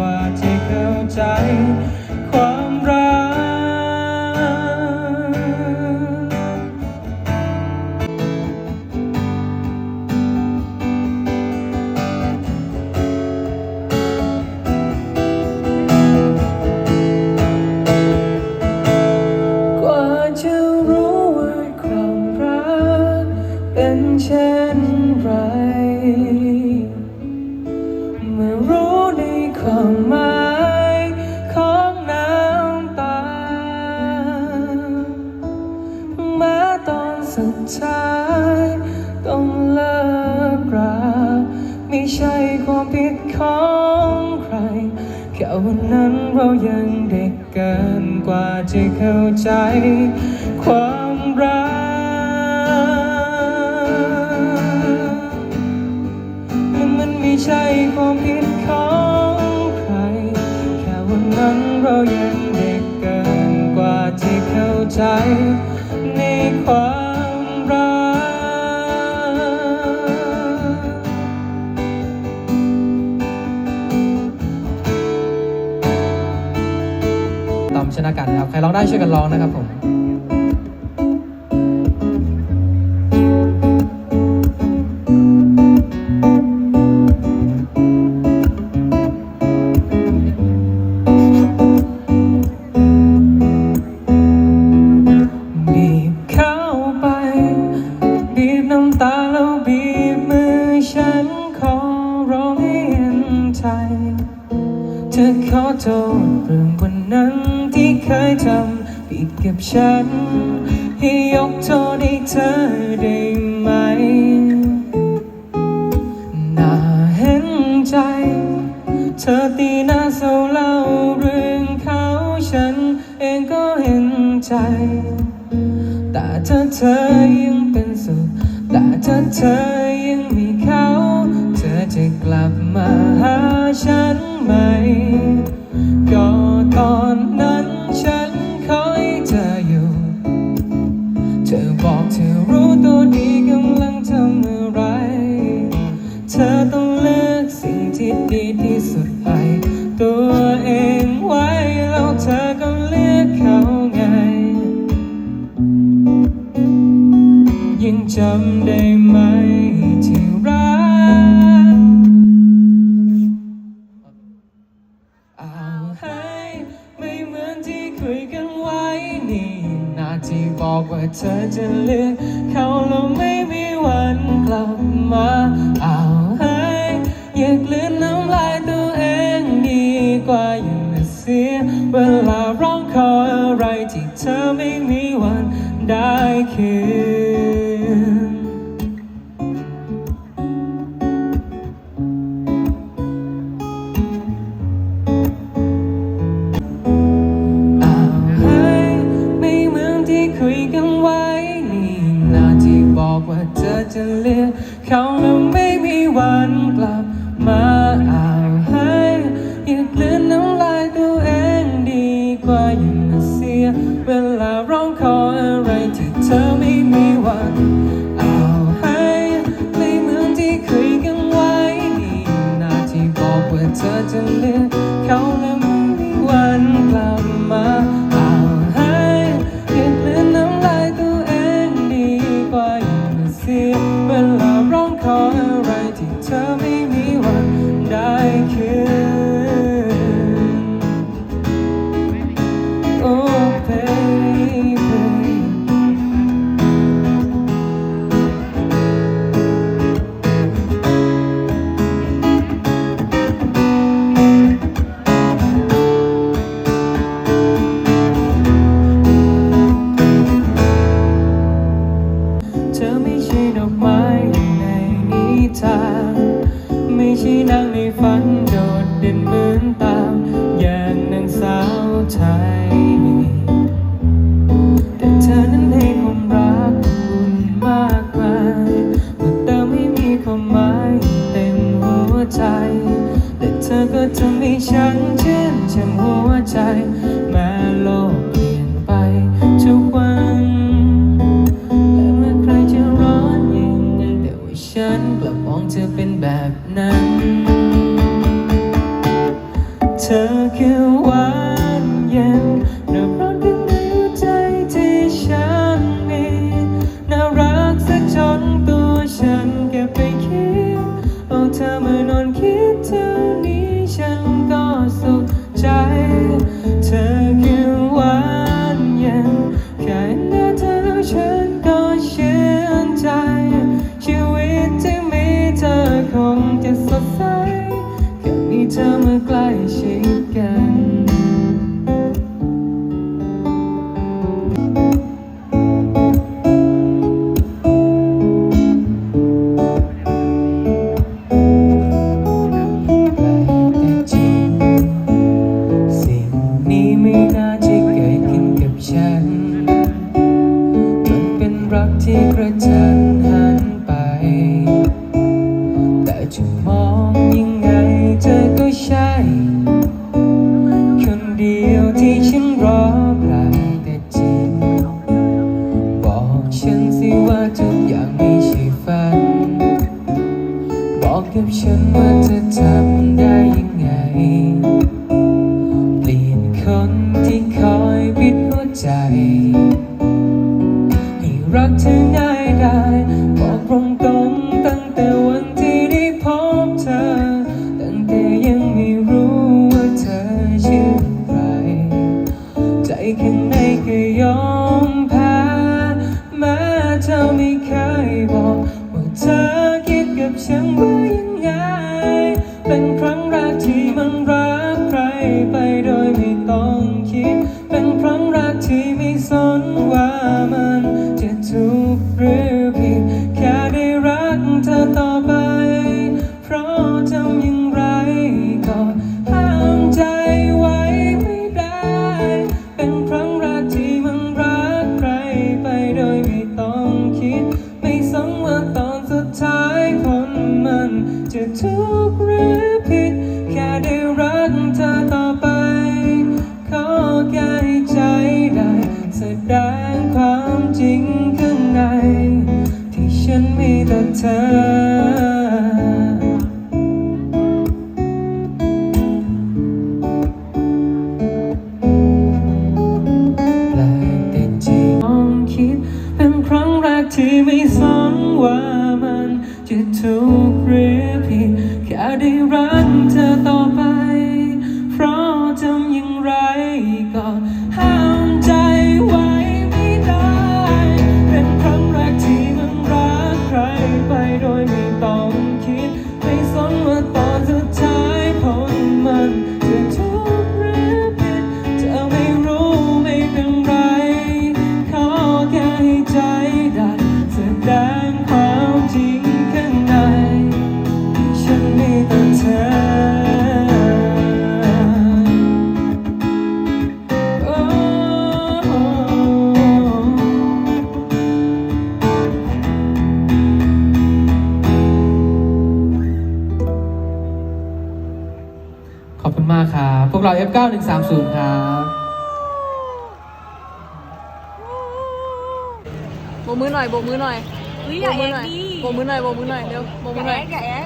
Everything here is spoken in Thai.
ว่าที่เข้าใจ สุดท้ายต้องเลิกราไม่ใช่ความผิดของใคร แค่วันนั้นเรายังเด็กเกินกว่าจะเข้าใจ ความรักและมันไม่ใช่ความผิดของใคร แค่วันนั้นเรายังเด็กเกินกว่าที่เข้าใจ นะกันนะครับ ใครร้องได้ช่วยกันร้องนะครับผม ยทำผิดกับฉัน ให้ยกโทษให้เธอได้ไหม น่าเห็นใจ เธอตีหน้าเศร้าเล่าเรื่องเขาฉัน เองก็เห็นใจ แต่ถ้าเธอยังเป็นสุขแต่ถ้าเธอยังมีเขา เธอจะกลับมาหาฉันไหม ก็ตอนนั้นำได้ไหมที่รักเอาให้ไม่เหมือนที่คุยกันไว้นี่นาที่บอกว่าเธอจะเลือกเขาแล้วไม่มีวันกลับมาเอาให้อยากลืนน้ำลายตัวเองดีกว่าอย่ามาเสียเวลาร้องขออะไรที่เธอไม่มีวันได้คืน จะเลือกเขาแล้วไม่มีวันกลับมาเอาให้อยากลืนน้ำลายตัวเองดีกว่าอย่ามาเสีย เวลาร้องขออะไรที่เธอไม่มีวัน time. Tell Peter McGlade. ให้รักเธอง่ายได้บอกตรงตรงตั้งแต่วันที่ได้พบเธอ ตั้งแต่ยังไม่รู้ว่าเธอชื่อใคร ใจข้างในก็ยอมแพ้แม้เธอไม่เคยบอกว่าเธอคิดกับฉันว่ายังไง เป็นครั้ง ดงความางค่ฉันมีต่เธอ โอ้ขอบคุณสามศูนย์ค่ะโบกมือหน่อยโบกมือหน่อย อุ้ยอย่ดิโบมือหน่อยโบมือหน่อยเร็วโบมือหน่อยย่ญ่